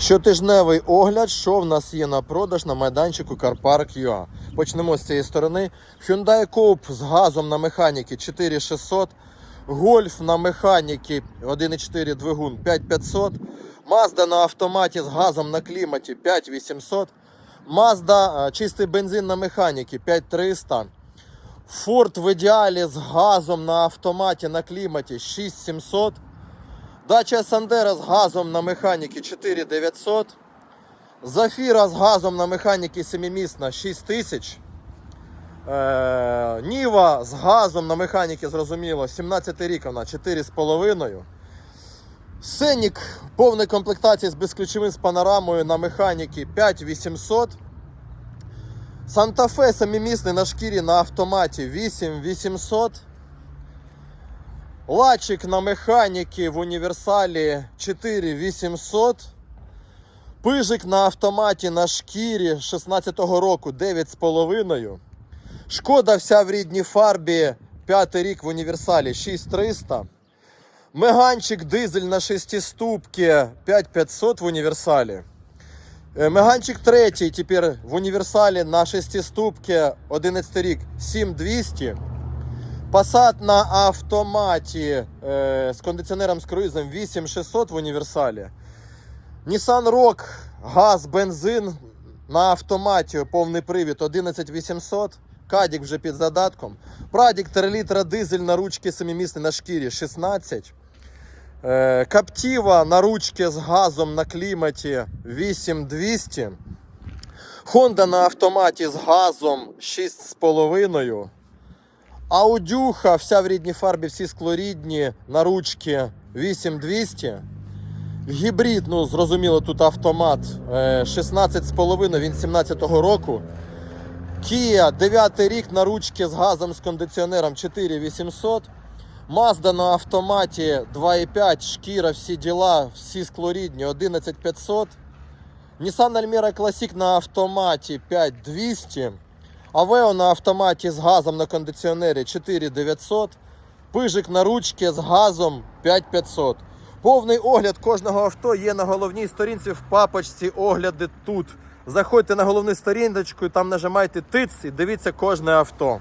Щотижневий огляд, що в нас є на продаж на майданчику CarPark.ua. Почнемо з цієї сторони. Hyundai Coupe з газом на механіки 4600. Golf на механіки 1.4 двигун 5500. Mazda на автоматі з газом на кліматі 5800. Mazda е, чистий бензин на механіки 5300. Ford в ідеалі з газом на автоматі на кліматі 6700. Дача Сандера з газом на механіки 4900. Зафіра з газом на механіки 7-місна 6000. Е, Ніва з газом на механіки, зрозуміло, 17 рік вона 4,5. Сенік повної комплектації з безключовим з панорамою на механіки 5800. Санта-Фе самімісний на шкірі на автоматі 8800. Лачик на механіки в універсалі 4800. Пижик на автоматі на шкірі 16-го року 9,5. Шкода вся в рідній фарбі 5 рік в універсалі 6300. Меганчик дизель на 6 ступки 5500 в універсалі. Е, Меганчик третій тепер в універсалі на 6 ступки 11 рік 7200. Passat на автоматі е, з кондиціонером з круїзом 8600 в універсалі. Nissan Rogue, газ, бензин на автоматі, повний привід 11800. Кадік вже під задатком. Прадік 3 літра дизель на ручки семимісний на шкірі 16. Е, Каптіва на ручки з газом на кліматі 8200. Honda на автоматі з газом 6,5. Аудюха, вся в рідній фарбі, всі склорідні, на ручки 8200. Гібрид, ну зрозуміло, тут автомат е, 16,5, він 17-го року. Kia 9 рік на ручки з газом з кондиціонером 4800. Mazda на автоматі 2,5, шкіра, всі діла, всі склорідні 11500. Nissan Almera Classic на автоматі 5200. Aveo на автоматі з газом на кондиціонері 4900. Пижик на ручці з газом 5500. Повний огляд кожного авто є на головній сторінці в папочці огляди тут. Заходьте на головну сторіночку, там нажимайте тиц і дивіться кожне авто.